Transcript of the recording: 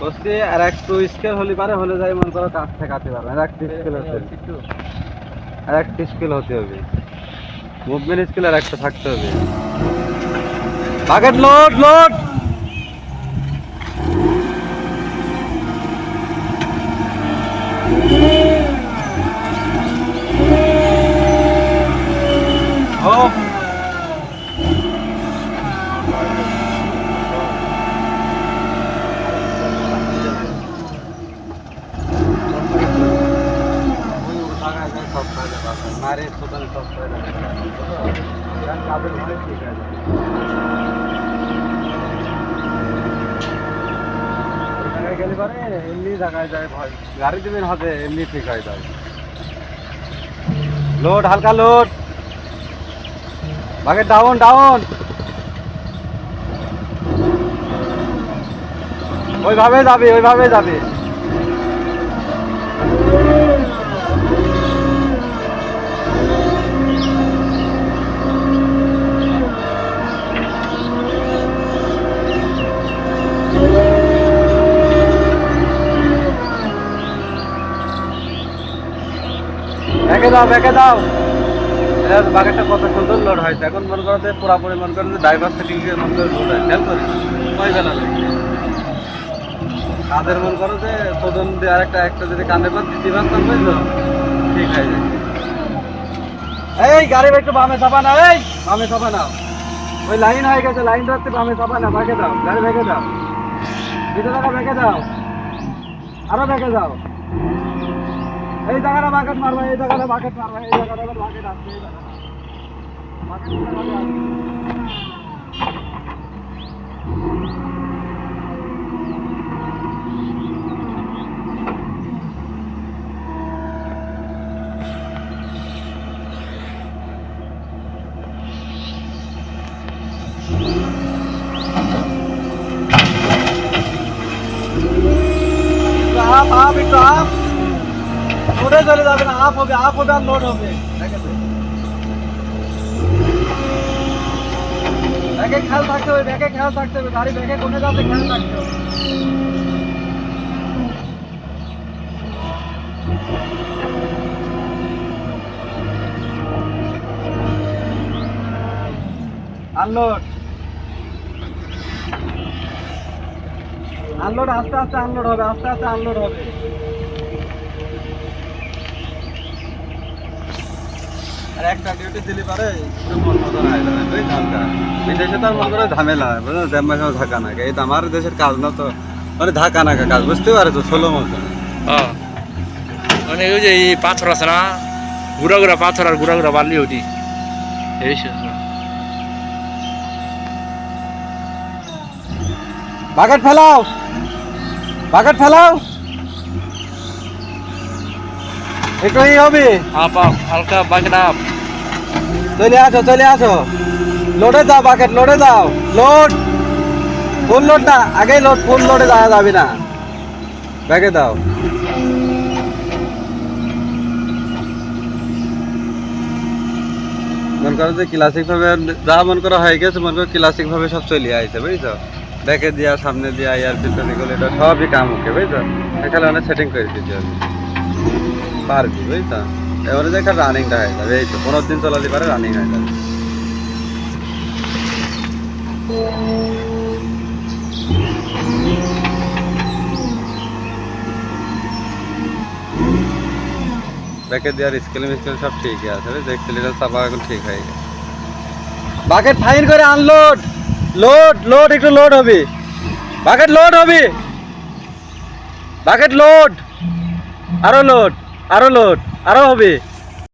বসতে আর একটু স্কেল হলে পারে হলে যাই মনে করো কাছ থেকে কাটতে পারবে। আর একটু স্কেল হতে আর একটা স্কেল হতে হবে। মুভমেন্ট স্কেল আর একটা থাকতে হবে। বাকেট লোড লোড এমনি যায় ভয়। এমনি ঠিক লোড, হালকা লোড। বাগে ডাউন ডাউন। ওইভাবে যাবে ওইভাবে যাবে। ব্যাকে দাও ব্যাকে দাও। এর বাগেরটা কত সুন্দর লোড হয়েছে। এখন মনে করো যে পুরাপুরি মনে করো যে ড্রাইভার সেটিং এর মনে করে লোড হয়, খেয়াল করি? বেলা লাগে তাদের মনে করো যে সদন দিয়ে আরেকটা, একটা যদি কানে পান দিতে পারতাম বুঝলো? ঠিক হয়ে যায়। এই, গাড়ি একটু বামে চাপা না এই, বামে চাপা না ওই লাইন হয়ে গেছে লাইন ধরতে বামে চাপা না ভেঙে দাও, গাড়ি ভেঙে দাও। দুটো টাকা ভেঙে দাও। আরও ভেঙে দাও। এই জায়গাটা বাকেট মারবা, এই জায়গাটা বাকেট মারবা, এই জায়গাটা আবার বাকেট আসছে এই জায়গাটা বাকেট মারবা আসছে। লোডে চলে যাবে না আপ হবে আপ হবে আর লোড হবে। ব্যাগে খেয়াল থাকতে হবে, ব্যাগে খেয়াল থাকতে হবে, গাড়ি ব্যাগে কোনে যাবে খেয়াল থাকতে হবে। আনলোড আনলোড আস্তে আস্তে আনলোড হবে, আস্তে আস্তে আনলোড হবে। আর একটা ডিউটি দিলি পারে মন? বিদেশে তো করে ঝামেলা নাকে। এই তো আমার দেশের কাজ না তো মানে ধাক্কা নাকা কাজ বুঝতে পারে তো ষোলো মতো। হ্যাঁ। মানে ওই যে এই পাথর আছে না গুড়া গুড়া পাথর আর বালি ওটি। এই ফেলাও বাকেট ফেলাও একটু ই হবে? আপ আপ হালকা বাগেট আপ চলে আসো চলে আসো। লোডে দাও বাকেট লোডে দাও লোড ফুল লোড না আগেই লোড ফুল লোডে যাওয়া যাবে না। ব্যাগে দাও। মনে করো যে ক্লাসিক ভাবে যা মনে করা হয়ে গেছে মনে করো ক্লাসিক ভাবে সব চলে আইছে বুঝছ? ব্যাকে দিয়া সামনে দিয়া এয়ার ফিল্টার এগুলো এটা সবই কাম ওকে বুঝছ? এখানে অনেক সেটিং করে দিতে হবে। পারবি বুঝছ? এবারে যে একটা রানিংটা হয়ে যাবে, এই তো পনেরো দিন চলাতে পারে রানিং হয়ে যাবে। ব্যাকে দেওয়ার স্কেল মিস্কেল সব ঠিকই আছে বুঝছ এক্সিলিটার চাপা এখন ঠিক হয়ে গেছে। বাকেট ফাইন করে আনলোড লোড লোড একটু লোড হবে। বাকেট লোড হবে। বাকেট লোড আরও লোড আরও লোড আরও হবে।